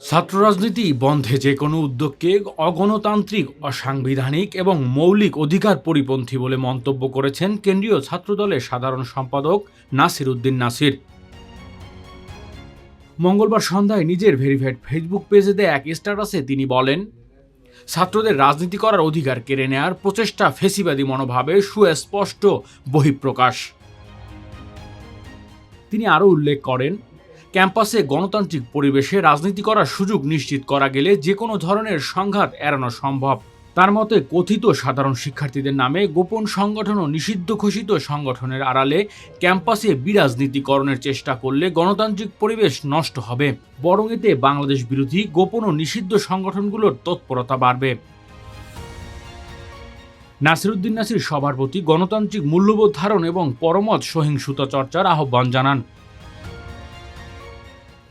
ছাত্র রাজনীতি বন্ধে যে কোনো উদ্যোগকে অগণতান্ত্রিক, অসাংবিধানিক এবং মৌলিক অধিকার পরিপন্থী বলে মন্তব্য করেছেন কেন্দ্রীয় ছাত্রদলের সাধারণ সম্পাদক নাসির উদ্দিন নাসির। মঙ্গলবার সন্ধ্যায় নিজের ভেরিফাইড ফেসবুক পেজে দেয় এক স্ট্যাটাসে তিনি বলেন, ছাত্রদের রাজনীতি করার অধিকার কেড়ে নেয়ার প্রচেষ্টা ফেসিবাদী মনোভাবে সুস্পষ্ট বহিঃপ্রকাশ। তিনি আরও উল্লেখ করেন ক্যাম্পাসে গণতান্ত্রিক পরিবেশে রাজনীতি করার সুযোগ নিশ্চিত করা গেলে যে কোনো ধরনের সংঘাত এড়ানো সম্ভব। তার মতে, কথিত সাধারণ শিক্ষার্থীদের নামে গোপন সংগঠন ও নিষিদ্ধ ঘোষিত সংগঠনের আড়ালে ক্যাম্পাসে বিরাজনীতিকরণের চেষ্টা করলে গণতান্ত্রিক পরিবেশ নষ্ট হবে। বরং এতে বাংলাদেশ বিরোধী, গোপন ও নিষিদ্ধ সংগঠনগুলোর তৎপরতা বাড়বে। নাসিরুদ্দিন নাসির সবার প্রতি গণতান্ত্রিক মূল্যবোধ ধারণ এবং পরমত সহিংসতা চর্চার আহ্বান জানান।